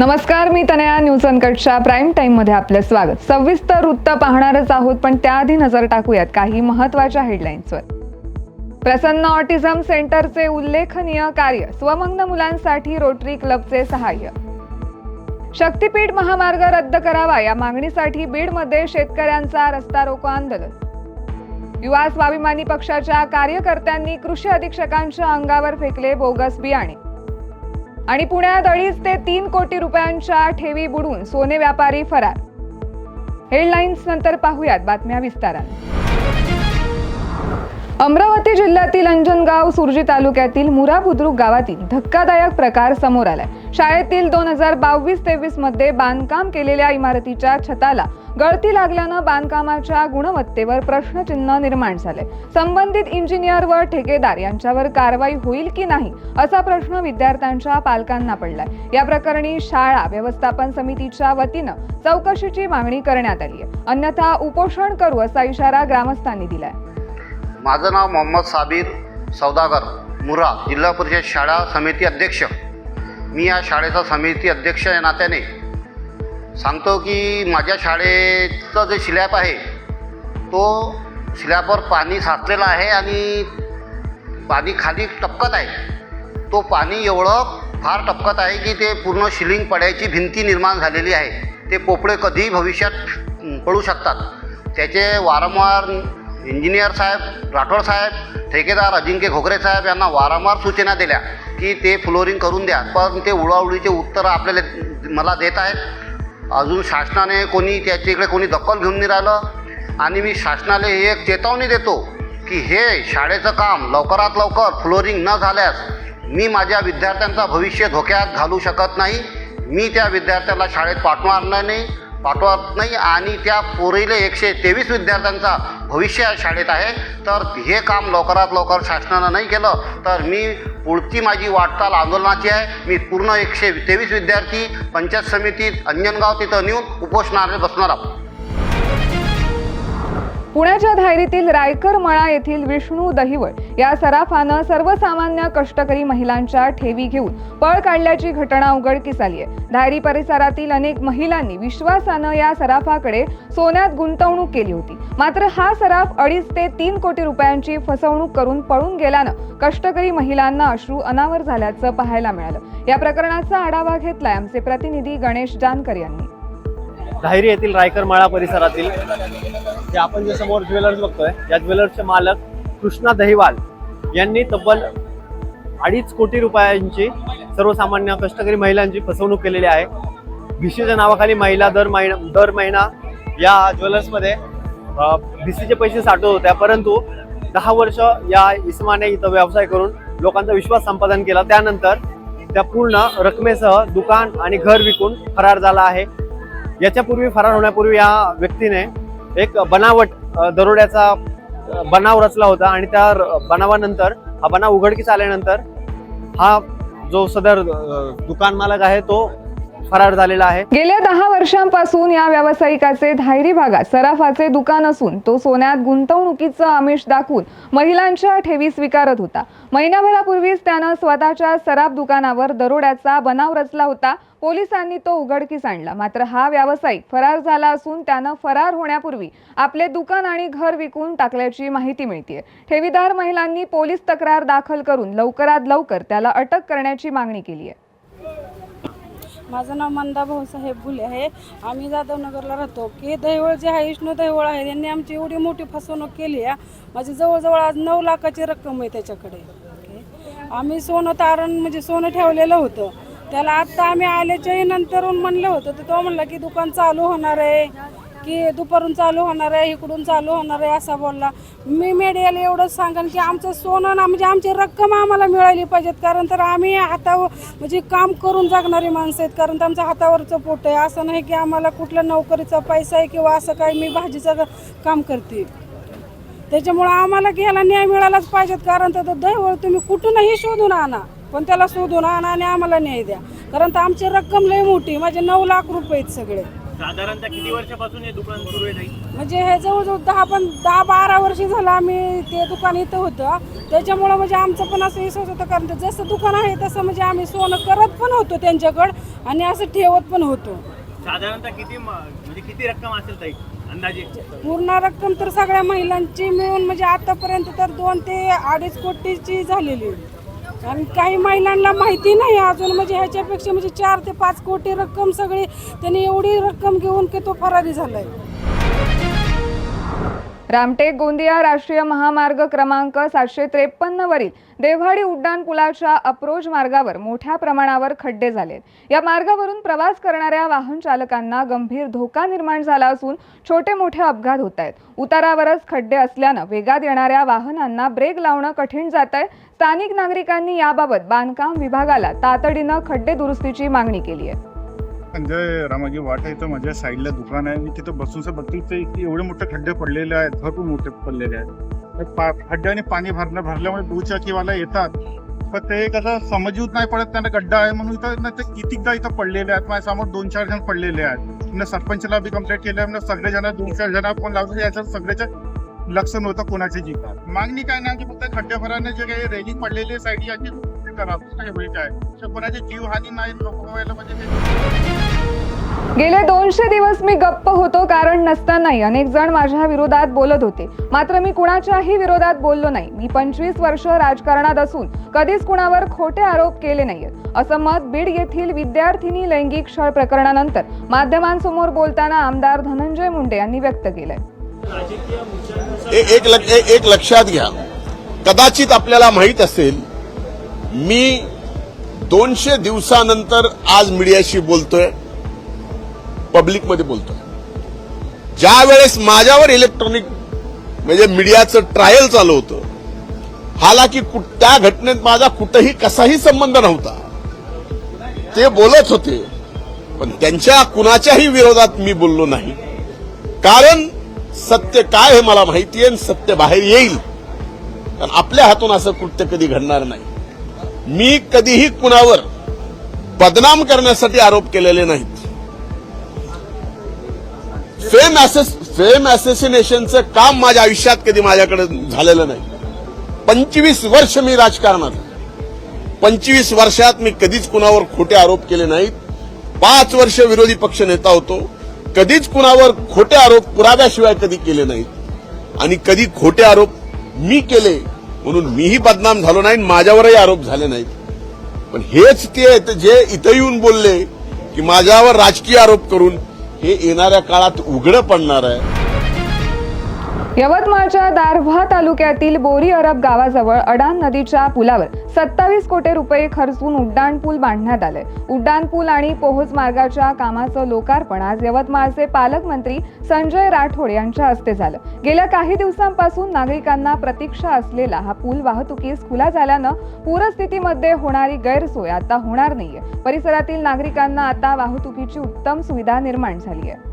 नमस्कार मी Tanaya news अनकटच्या prime टाइममध्ये आपलं स्वागत. सविस्तर वृत्त पाहणारच आहोत पण त्याआधी नजर टाकूयात काही महत्त्वाच्या हेडलाईन्सवर. प्रसन्न ऑटिझम सेंटरचे उल्लेखनीय कार्य स्वमंग मुलांसाठी रोटरी क्लबचे सहाय्य. शक्तीपीठ महामार्ग रद्द करावा या मागणीसाठी बीडमध्ये शेतकऱ्यांचा रस्ता रोको आंदोलन. युवा स्वाभिमानी पक्षाच्या कार्यकर्त्यांनी कृषी अधीक्षकांच्या अंगावर फेकले बोगस बियाणे. आणि पुण्यात अडीच ते तीन कोटी रुपयांच्या ठेवी बुडून सोने व्यापारी फरार. हेडलाईन्स नंतर पाहूयात बातम्या विस्तारात. अमरावती जिल्ह्यातील अंजनगाव सुरजी तालुक्यातील मुरा बुद्रुक गावातील धक्कादायक प्रकार समोर आलाय. शाळेतील दोन हजार बावीस तेवीसमध्ये बांधकाम केलेल्या इमारतीच्या छताला गळती लागल्यानं बांधकामाच्या गुणवत्तेवर प्रश्नचिन्ह निर्माण झाले. संबंधित इंजिनियर व ठेकेदार यांच्यावर कारवाई होईल की नाही असा प्रश्न विद्यार्थ्यांच्या पालकांना पडलाय. या प्रकरणी शाळा व्यवस्थापन समितीच्या वतीनं चौकशीची मागणी करण्यात आली आहे अन्यथा उपोषण करू असा इशारा ग्रामस्थांनी दिलाय. माझं नाव मोहम्मद साबीर सौदागर मुरा जिल्हा परिषद शाळा समिती अध्यक्ष. मी या शाळेचा समिती अध्यक्ष या नात्याने. सांगतो की माझ्या शाळेचं जे स्लॅब आहे तो स्लॅबवर पाणी साचलेलं आहे आणि पाणी खाली टपकत आहे. तो पाणी एवढं फार टपकत आहे की ते पूर्ण शिलिंग पडायची भिंती निर्माण झालेली आहे. ते पोपळे कधीही भविष्यात पडू शकतात. त्याचे वारंवार इंजिनियर साहेब राठोड साहेब ठेकेदार अजिंक्य घोगरे साहेब यांना वारंवार सूचना दिल्या की ते फ्लोरिंग करून द्या. पण ते उडाउडीचे उत्तरं आपल्याला मला देत आहेत. अजून शासनाने कोणी त्याच्या इकडे कोणी दखल घेऊन नाही राहिलं. आणि मी शासनाला एक चेतावणी देतो की हे शाळेचं काम लवकरात लवकर फ्लोरिंग न झाल्यास मी माझ्या विद्यार्थ्यांचा भविष्य धोक्यात घालू शकत नाही. मी त्या विद्यार्थ्याला शाळेत पाठवणार नाही. पाठवत नाही आणि त्या पोरीले एकशे तेवीस विद्यार्थ्यांचा भविष्य शाळेत आहे. तर हे काम लवकरात लवकर शासनानं नाही केलं तर मी पुढची माझी वाटचाल आंदोलनाची आहे. मी पूर्ण एकशे तेवीस विद्यार्थी पंचायत समितीत अंजनगाव तिथं नेऊन उपोषणाने बसणार आहोत. पुण्याच्या धायरीतील रायकर मळा येथील विष्णू दहिवळ या सराफानं सर्वसामान्य कष्टकरी महिलांच्या ठेवी घेऊन पळ काढल्याची घटना उघडकीस आली आहे. धायरी परिसरातील अनेक महिलांनी विश्वासानं या सराफाकडे सोन्यात गुंतवणूक केली होती. मात्र हा सराफ अडीच ते तीन कोटी रुपयांची फसवणूक करून पळून गेल्यानं कष्टकरी महिलांना अश्रू अनावर झाल्याचं पाहायला मिळालं. या प्रकरणाचा आढावा घेतलाय आमचे प्रतिनिधी गणेश जानकर यांनी. धायरी येथील रायकर माळा परिसरातील जे आपण जे समोर ज्वेलर्स बघतोय या ज्वेलर्सचे मालक कृष्णा दहिवाल यांनी तब्बल अडीच कोटी रुपयांची सर्वसामान्य कष्टकरी महिलांची फसवणूक केलेली आहे. भिशीच्या नावाखाली महिला दर महिना दर महिना या ज्वेलर्समध्ये भिसीचे पैसे साठवत होत्या. परंतु दहा वर्ष या इसमाने इथं व्यवसाय करून लोकांचा विश्वास संपादन केला. त्यानंतर त्या पूर्ण रकमेसह दुकान आणि घर विकून फरार झाला आहे. याच्यापूर्वी फरार होण्यापूर्वी या व्यक्तीने एक बनावट दरोड्याचा बनाव रचला होता आणि त्या बनावानंतर हा बनाव उघडकीस आल्यानंतर हा जो सदर दुकान मालक आहे तो फरार झालेला आहे. गेल्या दहा वर्षांपासून या व्यावसायिकाचे धायरी भागात सराफाचे दुकान असून तो सोन्यात गुंतवणुकीचं आमिष दाखवून महिलांच्या ठेवी स्वीकारत होता. महिनाभरापूर्वीच त्यानं स्वतःच्या सराफ दुकानावर दरोड्याचा बनाव रचला होता. पोलिसांनी तो उघडकीस आणला. मात्र हा व्यावसायिक फरार झाला असून त्यानं फरार होण्यापूर्वी आपले दुकान आणि घर विकून टाकल्याची माहिती मिळते ठेवीदार महिलांनी पोलीस तक्रार दाखल करून लवकरात लवकर त्याला अटक करण्याची मागणी केली आहे माझं नाव मंदा भाऊसाहेब भुले आहे. आम्ही जाधवनगरला राहतो. की दैवळ जे आहे विष्णू दैवळ आहे त्यांनी आमची एवढी मोठी फसवणूक केली आहे. माझी जवळजवळ आज नऊ लाखाची रक्कम आहे त्याच्याकडे. आम्ही सोनं तारण म्हणजे सोनं ठेवलेलं होतं. त्याला आत्ता आम्ही आल्याच्याही नंतरून म्हणलं होतं तर तो म्हणला की दुकान चालू होणार आहे. की दुपारून चालू होणार आहे इकडून चालू होणार आहे असा बोलला. मी मीडियाला एवढंच सांगेन की आमचं सोनं ना म्हणजे आमची रक्कम आम्हाला मिळाली पाहिजेत. कारण तर आम्ही हातावर म्हणजे काम करून जगणारी माणसं आहेत. कारण तर आमच्या हातावरचं पोट आहे. असं नाही की आम्हाला कुठल्या नोकरीचा पैसा आहे किंवा असं काय मी भाजीचं काम करते. त्याच्यामुळं आम्हाला घ्यायला न्याय मिळालाच पाहिजेत. कारण तर दैवळ तुम्ही कुठूनही शोधून आणा. पण त्याला शोधून आणा आणि आम्हाला न्याय द्या. कारण तर आमची रक्कम लय मोठी माझे नऊ लाख रुपये आहेत सगळे. साधारणतः किती वर्षापासून हे दुकान सुरू आहे म्हणजे हे जवळजवळ दहा पण दहा बारा वर्ष झालं आम्ही ते दुकान इथं होतं. त्याच्यामुळं म्हणजे आमचं पण असं विश्वास होतं कारण ते जसं दुकान आहे तसं म्हणजे आम्ही सोनं करत पण होतो त्यांच्याकडं आणि असं ठेवत पण होतो. साधारणतः किती म्हणजे किती रक्कम असेल ताई अंदाजे? पूर्ण रक्कम तर सगळ्या महिलांची मिळून म्हणजे आतापर्यंत तर दोन ते अडीच कोटीची झालेली आहे. आणि काही महिलांना माहिती नाही अजून म्हणजे ह्याच्यापेक्षा म्हणजे चार ते पाच कोटी रक्कम सगळी त्यांनी एवढी रक्कम घेऊन की तो फरारी झालाय. रामटेक गोंदिया राष्ट्रीय महामार्ग क्रमांक सातशे त्रेपन्न वरील देव्हाडी उड्डाण पुलाच्या अप्रोच मार्गावर मोठ्या प्रमाणावर खड्डे झालेत. या मार्गावरून प्रवास करणाऱ्या वाहन चालकांना गंभीर धोका निर्माण झाला असून छोटे मोठे अपघात होत आहेत. उतारावरच खड्डे असल्यानं वेगात येणाऱ्या वाहनांना ब्रेक लावणं कठीण जात आहे. स्थानिक नागरिकांनी याबाबत बांधकाम विभागाला तातडीनं खड्डे दुरुस्तीची मागणी केली आहे. संजय रामाजी वाट आहे इथं माझ्या साईडला दुकान आहे. मी तिथं बसून बघतो ते एवढे मोठे खड्डे पडलेले आहेत भरपूर मोठे पडलेले आहेत. पा खड्ड्याने पाणी भरलं भरल्यामुळे दुचाकीवाला येतात. पण ते कसं समजूत नाही पडत त्यांना गड्डा आहे म्हणून इथं ना ते कितीकदा इथं पडलेले आहेत. माझ्यासमोर दोन चार जण पडलेले आहेत. सरपंचला बी कंप्लेंट केल्या म्हणजे सगळे जण दोन चार जण फोन लावतो याच्यात सगळ्याच्या लक्ष नव्हतं कोणाची जी. मागणी काय नाही की फक्त खड्डे भराने जे काही रेलिंग पडलेली साईड याची दुरुस्ती करा काय अशा कोणाची जीवहानी नाही लोक व्हायला म्हणजे ते गेले दोनशे दिवस मी गप्प होतो कारण नसतानाही अनेक जण माझ्या विरोधात बोलत होते. मात्र मी कुणाच्याही विरोधात बोललो नाही. मी पंचवीस वर्ष राजकारणात असून कधीच कुणावर खोटे आरोप केले नाहीत असं मत बीड येथील विद्यार्थिनी लैंगिक छळ प्रकरणानंतर माध्यमांसमोर बोलताना आमदार धनंजय मुंडे यांनी व्यक्त केलंय. एक लक- एक लक्षात घ्या. कदाचित आपल्याला माहीत असेल मी दोनशे दिवसानंतर आज मीडियाशी बोलतोय. पब्लिकमध्ये बोलतोय ज्या वेळेस माझ्यावर इलेक्ट्रॉनिक म्हणजे मीडियाचं ट्रायल चालू होतं हालाकी त्या घटनेत माझा कुठंही कसाही संबंध नव्हता. ते बोलत होते पण त्यांच्या कुणाच्याही विरोधात मी बोललो नाही. कारण सत्य काय हे मला माहिती आहे सत्य बाहेर येईल. कारण आपल्या हातून असं कृत्य कधी घडणार नाही. मी कधीही कुणावर बदनाम करण्यासाठी आरोप केलेले नाहीत. फेम असेस फेम असोसिनेशनचं काम माझ्या आयुष्यात कधी माझ्याकडे झालेलं नाही. पंचवीस वर्ष मी राजकारणात. पंचवीस वर्षात मी कधीच कुणावर खोटे आरोप केले नाहीत. पाच वर्ष विरोधी पक्ष नेता होतो. कधीच कुणावर खोटे आरोप पुराव्याशिवाय कधी केले नाहीत. आणि कधी खोटे आरोप मी केले म्हणून मीही बदनाम झालो नाही आणि माझ्यावरही आरोप झाले नाहीत. पण हेच ते जे इथं येऊन बोलले की माझ्यावर राजकीय आरोप करून हे येणाऱ्या काळात उघडं पडणार आहे. यवतमाळच्या दारव्हा तालुक्यातील बोरी अरब गावाजवळ अडान नदीच्या पुलावर सत्तावीस कोटी रुपये खर्चून उड्डाण पूल बांधण्यात आले उड्डाण पूल आणि पोहोच मार्गाच्या कामाचं लोकार्पण आज यवतमाळचे पालकमंत्री संजय राठोड यांच्या हस्ते झालं. गेल्या काही दिवसांपासून नागरिकांना प्रतीक्षा असलेला हा पूल वाहतुकीस खुला झाल्यानं पूरस्थितीमध्ये होणारी गैरसोय आता होणार नाहीये. परिसरातील नागरिकांना आता वाहतुकीची उत्तम सुविधा निर्माण झाली आहे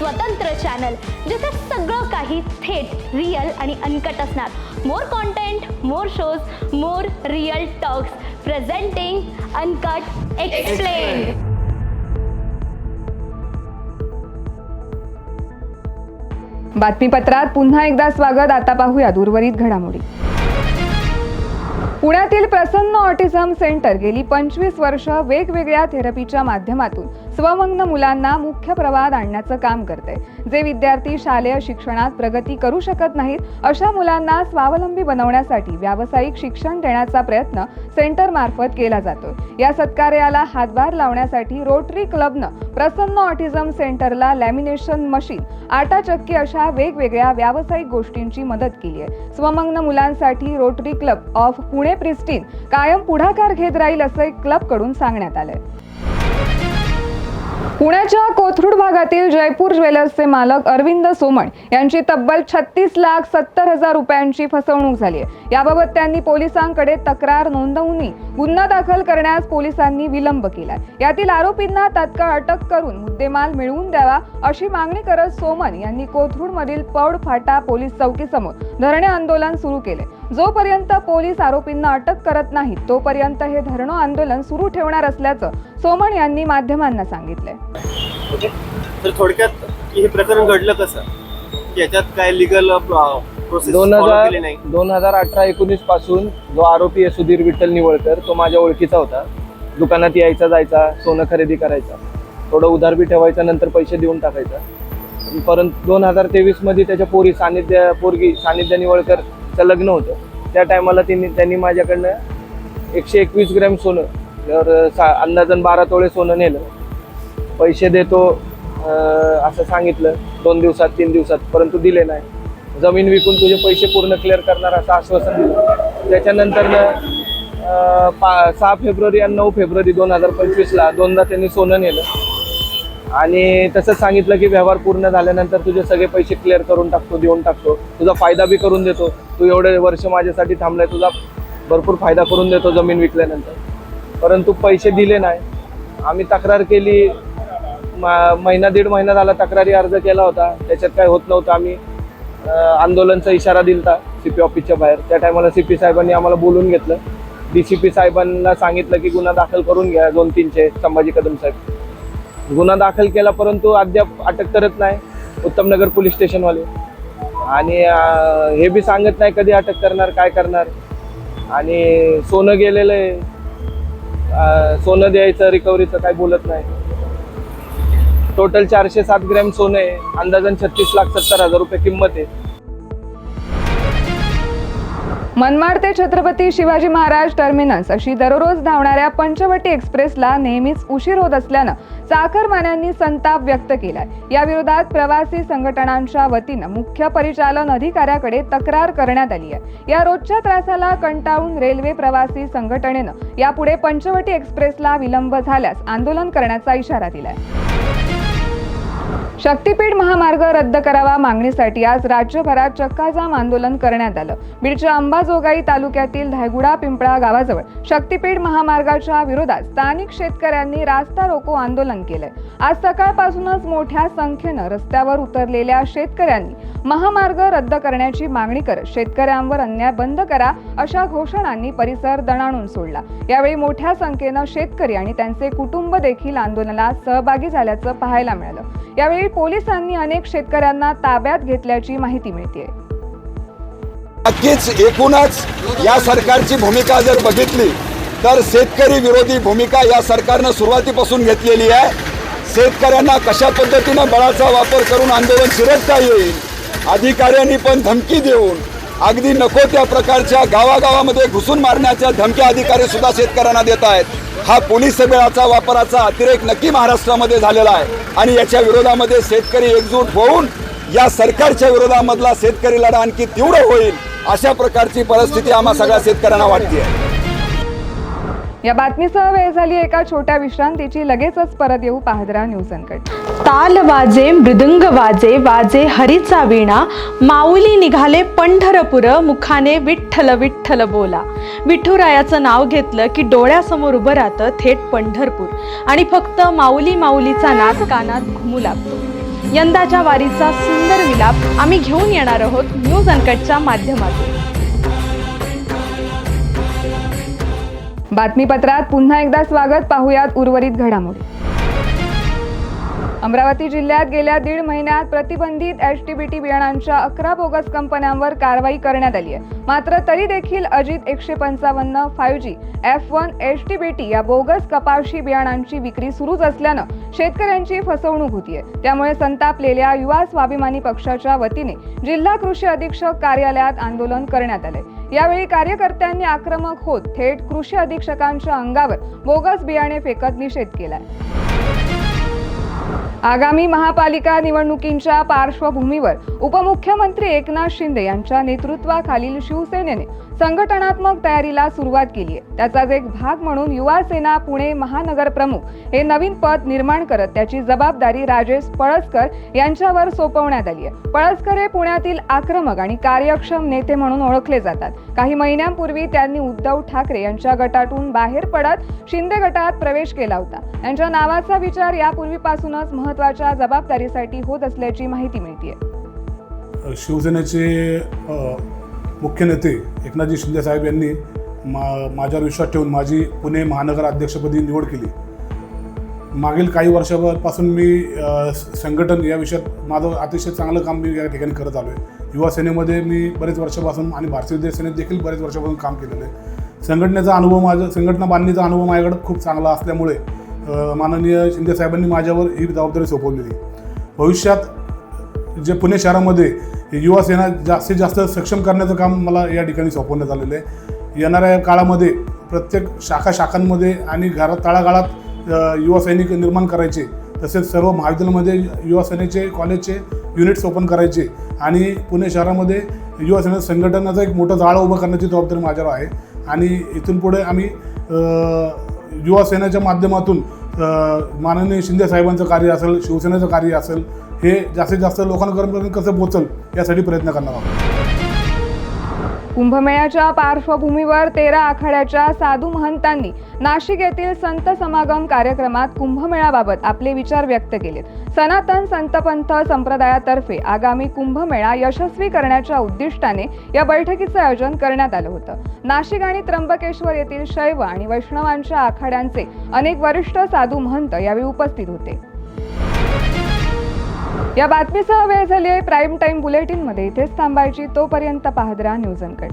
स्वतंत्र चॅनल जिथे सगळं काही थेट रिअल आणि अनकट असणार. More content more shows more real talks presenting uncut explain बातमीपत्रात पुन्हा एकदा स्वागत. आता पाहूया उर्वरित घडामोडी. पुण्यातील प्रसन्न ऑटिझम सेंटर गेली पंचवीस वर्ष वेगवेगळ्या थेरपीच्या माध्यमातून स्वमग्न मुलांना मुख्य प्रवाहात आणण्याचं काम करते. जे विद्यार्थी शालेय शिक्षणात प्रगती करू शकत नाहीत अशा मुलांना स्वावलंबी बनवण्यासाठी व्यावसायिक शिक्षण देण्याचा प्रयत्न सेंटर मार्फत केला जातो. या सत्कार्याला हातभार लावण्यासाठी रोटरी क्लबनं प्रसन्न ऑटिझम सेंटरला लॅमिनेशन मशीन आटा चक्की अशा वेगवेगळ्या व्यावसायिक गोष्टींची मदत केली आहे स्वमग्न मुलांसाठी Rotary club of Pune pristine कायम पुढाकार घेत राहील असं क्लबकडून सांगण्यात आलंय. पुण्याच्या कोथरूड भागातील जयपूर ज्वेलर्सचे मालक अरविंद सोमण यांची तब्बल छत्तीस लाख सत्तर हजार रुपयांची फसवणूक झाली आहे. याबाबत त्यांनी पोलिसांकडे तक्रार नोंदवून गुन्हा दाखल करण्यास पोलिसांनी विलंब केलाय. यातील आरोपींना तात्काळ अटक करून मुद्देमाल मिळवून द्यावा अशी मागणी करत सोमन यांनी कोथरूडमधील पौड फाटा पोलीस चौकीसमोर धरणे आंदोलन सुरू केले. जोपर्यंत पोलीस आरोपींना अटक करत नाहीत तोपर्यंत हे धरणं आंदोलन सुरू ठेवणार असल्याचं सोमण यांनी माध्यमांना सांगितलंय. म्हणजे तर थोडक्यात हे प्रकरण घडलं कसं? याच्यात काय लिगल प्रोसेस दोन हजार केली नाही. दोन हजार अठरा एकोणीसपासून जो आरोपी आहे सुधीर विठ्ठल निवळकर तो माझ्या ओळखीचा होता. दुकानात यायचा जायचा सोनं खरेदी करायचा. थोडं उधार बी ठेवायचा नंतर पैसे देऊन टाकायचा. परंतु दोन हजार तेवीसमध्ये त्याच्या पोरी सानिध्य पोरगी सानिध्य निवळकरचं लग्न होतं. त्या टायमाला त्यांनी त्यांनी माझ्याकडनं एकशे एकवीस ग्रॅम सोनं तर सा अंदाजन बारा तोळे सोनं नेलं. पैसे देतो असं सांगितलं. दोन दिवसात तीन दिवसात परंतु दिले नाही. जमीन विकून तुझे पैसे पूर्ण क्लिअर करणार असं आश्वासन दिलं. त्याच्यानंतर पा सहा फेब्रुवारी आणि नऊ फेब्रुवारी दोन हजार पंचवीसला दोनदा त्यांनी सोनं नेलं. आणि तसंच सांगितलं की व्यवहार पूर्ण झाल्यानंतर तुझे सगळे पैसे क्लिअर करून टाकतो देऊन टाकतो. तुझा फायदा बी करून देतो. तू एवढे वर्ष माझ्यासाठी थांबलाय तुझा भरपूर फायदा करून देतो जमीन विकल्यानंतर. परंतु पैसे दिले नाही. आम्ही तक्रार केली. मा- महिना दीड महिना झाला तक्रारी अर्ज केला होता. त्याच्यात काय होत नव्हतं. आम्ही आंदोलनचा इशारा दिलता सी पी ऑफिसच्या बाहेर. त्या टायमाला सी पी साहेबांनी आम्हाला बोलून घेतलं. डी सी पी साहेबांना सांगितलं की गुन्हा दाखल करून घ्या दोन तीनशे संभाजी कदम साहेब. गुन्हा दाखल केला परंतु अद्याप अटक करत नाही. उत्तमनगर पोलीस स्टेशनवाले. आणि हे बी सांगत नाही कधी अटक करणार काय करणार. आणि सोनं गेलेलं आहे. सोनं द्यायचं रिकव्हरीचं काय बोलत नाही. टोटल चारशे सात ग्रॅम सोनं आहे. अंदाजन छत्तीस लाख सत्तर हजार रुपये किंमत आहे. मनमाड ते छत्रपती शिवाजी महाराज टर्मिनस अशी दररोज धावणाऱ्या पंचवटी एक्सप्रेसला नेहमीच उशीर होत असल्यानं चाकरमान्यांनी संताप व्यक्त केलाय. या विरोधात प्रवासी संघटनांच्या वतीनं मुख्य परिचालन अधिकाऱ्याकडे तक्रार करण्यात आली आहे. या रोजच्या त्रासाला कंटाळून रेल्वे प्रवासी संघटनेनं यापुढे पंचवटी एक्सप्रेसला विलंब झाल्यास आंदोलन करण्याचा इशारा दिलाय. शक्तीपीठ महामार्ग रद्द करावा मागणीसाठी आज राज्यभरात चक्काजाम आंदोलन करण्यात आलं. बीडच्या अंबाजोगाई तालुक्यातील धायगुडा पिंपळा गावाजवळ शक्तीपीठ महामार्गाच्या विरोधात स्थानिक शेतकऱ्यांनी रास्ता रोको आंदोलन केलंय. आज सकाळपासूनच मोठ्या संख्येनं रस्त्यावर उतरलेल्या शेतकऱ्यांनी महामार्ग रद्द करण्याची मागणी करत शेतकऱ्यांवर अन्याय बंद करा अशा घोषणांनी परिसर दणाणून सोडला. यावेळी मोठ्या संख्येनं शेतकरी आणि त्यांचे कुटुंब देखील आंदोलनात सहभागी झाल्याचं पाहायला मिळालं. यावेळी पोलिसांनी अनेक शेतकऱ्यांना ताब्यात घेतल्याची माहिती मिळते नक्कीच एकूणच या सरकारची भूमिका जर बघितली तर शेतकरी विरोधी भूमिका या सरकारनं सुरुवातीपासून घेतलेली आहे. शेतकऱ्यांना कशा पद्धतीनं बळाचा वापर करून आंदोलन चिरडता येईल अधिकाऱ्यांनी पण धमकी देऊन अगदी नको त्या प्रकारच्या गावागावामध्ये घुसून मारण्याच्या धमक्या अधिकारी सुद्धा शेतकऱ्यांना देत आहेत. हा पोलीस वेळाचा वापराचा अतिरेक नक्की महाराष्ट्रामध्ये झालेला आहे. आणि याच्या विरोधामध्ये शेतकरी एकजूट होऊन या सरकारच्या विरोधामधला शेतकरी लढा आणखी तीव्र होईल अशा प्रकारची परिस्थिती आम्हा सगळ्या शेतकऱ्यांना वाटते या बातमीसह वेळ झाली एका छोट्या विश्रांतीची. लगेचच परत येऊ पाहदरा न्यूज अनकट ताल वाजे मृदुंग वाजे वाजे हरीचा वीणा. माऊली निघाले पंढरपुर मुखाने विठ्ठल विठ्ठल बोला. विठुरायाचं नाव घेतलं की डोळ्यासमोर उभं राहतं थेट पंढरपूर. आणि फक्त माऊली माऊलीचा नाद कानात घुमू लागतो. यंदाच्या वारीचा सुंदर विलाप आम्ही घेऊन येणार आहोत न्यूज अनकटच्या माध्यमातून. बातमीपत्रात पुन्हा एकदा स्वागत. पाहुयात उर्वरित घडामोडी. अमरावती जिल्ह्यात गेल्या दीड महिन्यात प्रतिबंधित एच टी बी टी बियाणांच्या अकरा बोगस कंपन्यांवर कारवाई करण्यात आली आहे. मात्र तरी देखील अजित एकशे पंचावन्न five G F one H T B T या बोगस कपाशी बियाणांची विक्री सुरूच असल्यानं शेतकऱ्यांची फसवणूक होतीये. त्यामुळे संतापलेल्या युवा स्वाभिमानी पक्षाच्या वतीने जिल्हा कृषी अधीक्षक कार्यालयात आंदोलन करण्यात आले यावेळी कार्यकर्त्यांनी आक्रमक होत थेट कृषी अधीक्षकांच्या अंगावर बोगस बियाणे फेकत निषेध केलाय. आगामी महापालिका निवडणुकींच्या पार्श्वभूमीवर उपमुख्यमंत्री एकनाथ शिंदे यांच्या नेतृत्वाखालील शिवसेनेने संघटनात्मक तयारीला सुरुवात केली आहे. त्याचाच एक भाग म्हणून युवा सेना पुणे महानगर प्रमुख हे नवीन पद निर्माण करत त्याची जबाबदारी राजेश पळसकर यांच्यावर सोपवण्यात आली आहे. पळसकर हे पुण्यातील आक्रमक आणि कार्यक्षम नेते म्हणून ओळखले जातात. काही महिन्यांपूर्वी त्यांनी उद्धव ठाकरे यांच्या गटातून बाहेर पडत शिंदे गटात प्रवेश केला होता. त्यांच्या नावाचा विचार यापूर्वीपासूनच महत्त्वाच्या जबाबदारीसाठी होत असल्याची माहिती मिळते शिवसेनेचे मुख्य नेते एकनाथजी शिंदे साहेब यांनी मा माझ्यावर विश्वास ठेवून माझी पुणे महानगर अध्यक्षपदी निवड केली. मागील काही वर्षापासून मी संघटन या विषयात माझं अतिशय चांगलं काम मी या ठिकाणी करत आलो आहे युवा सेनेमध्ये मी बरेच वर्षापासून आणि भारतीय सेनेत देखील बरेच वर्षापासून काम केलेलं आहे. संघटनेचा अनुभव माझा संघटना बांधणीचा अनुभव माझ्याकडे खूप चांगला असल्यामुळे माननीय शिंदे साहेबांनी माझ्यावर ही जबाबदारी सोपवलेली. भविष्यात जे पुणे शहरामध्ये युवा सेना जास्तीत जास्त सक्षम करण्याचं काम मला या ठिकाणी सोपवण्यात आलेलं आहे. येणाऱ्या काळामध्ये प्रत्येक शाखा शाखांमध्ये आणि घरात तळागाळात युवा सैनिक निर्माण करायचे तसेच सर्व महाविद्यालयामध्ये युवा सेनेचे कॉलेजचे युनिट्स ओपन करायचे आणि पुणे शहरामध्ये युवा सेना संघटनाचं एक मोठं जाळं उभं करण्याची जबाबदारी माझ्यावर आहे. आणि इथून पुढे आम्ही युवा सेनेच्या माध्यमातून माननीय शिंदे साहेबांचं कार्य असेल शिवसेनेचं कार्य असेल हे जास्तीत जास्त लोकांपर्यंत कसं पोचल यासाठी प्रयत्न करणार आहोत. कुंभमेळ्याच्या पार्श्वभूमीवर तेरा आखाड्याच्या साधू महंतांनी नाशिक येथील संत समागम कार्यक्रमात कुंभमेळ्याबाबत आपले विचार व्यक्त केलेत. सनातन संतपंथ संप्रदायातर्फे आगामी कुंभमेळा यशस्वी करण्याच्या उद्दिष्टाने या बैठकीचं आयोजन करण्यात आलं होतं. नाशिक आणि त्र्यंबकेश्वर येथील शैव आणि वैष्णवांच्या आखाड्यांचे अनेक वरिष्ठ साधू महंत यावेळी उपस्थित होते. या बातमीसह वेळ झाली आहे. प्राईम टाईम बुलेटिनमध्ये इथेच थांबायची. तोपर्यंत पाहत राहा न्यूज अनकट.